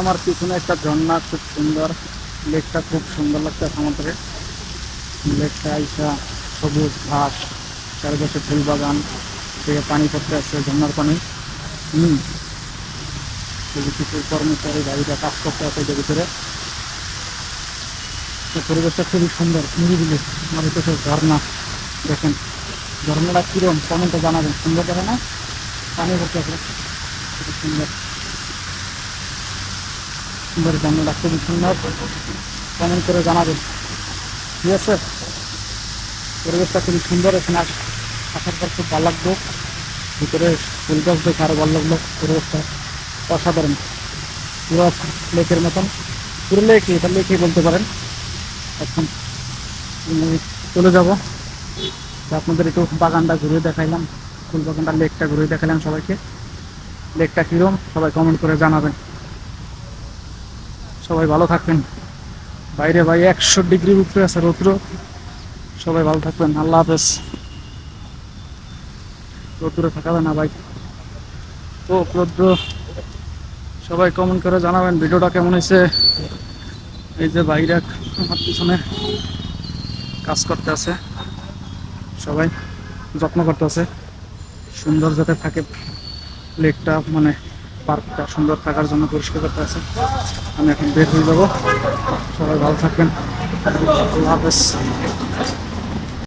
আমার পিছনে একটা ঝর্ণা, খুব সুন্দর। লেকটা খুব সুন্দর লাগছে আমাদের। লেকটা আইসা সবুজ ঘাস, চারিপাশে ফুল বাগান থেকে পানি পড়তে আসছে, ঝর্ণার পানি। হুম। কিছু কর্মচারী গাড়িটা কাজ করতে আছে এটার ভিতরে। পরিবেশটা খুবই সুন্দর, নিরিবিলি। আমার ভিতরে ঝর্ণা, দেখেন। ঝর্ণাটা কিরম, কমেন্টে জানাবেন। সুন্দর দেখে না পানি পড়তে আছে খুবই সুন্দর। সুন্দর ঝর্ণাটা খুবই সুন্দর কমেন্ট করে জানাবেন ঠিক আছে? পরিবেশটা খুবই সুন্দর, এখানে আস- আসার পর খুব ভালো লাগল। ভিতরে গাছ দেখে আরও ভালো লাগল। পরিবেশটা অসাধারণ। পুরো লেকের মতন। পুরো লেকই এটা লেকই বলতে পারেন। এখন চলে যাব। আপনাদের একটু বাগানটা ঘুরে দেখাইলাম। ফুল বাগানটা, লেকটা ঘুরে দেখাইলাম সবাইকে। লেকটা কিরম? সবাই কমেন্ট করে জানাবেন। সবাই ভালো থাকবেন। বাইরে ভাই একশো ডিগ্রির উপরে আছে রৌদ্র। সবাই ভালো থাকবেন। আল্লাহ হাফেজ। রৌদ্রে থাকাবে না ভাই। তো রৌদ্র সবাই কমেন্ট করে জানাবেন ভিডিওটা কেমন হয়েছে। এই যে বাইরে আমার পিছনে কাজ করতে আছে। সবাই যত্ন করতে আছে। সুন্দর যাতে থাকে লেকটা মানে পার্কটা সুন্দর থাকার জন্য পরিষ্কার করতে আছে। আমি এখন বের হয়ে যাব। সবাই ভালো থাকবেন। আল্লাহ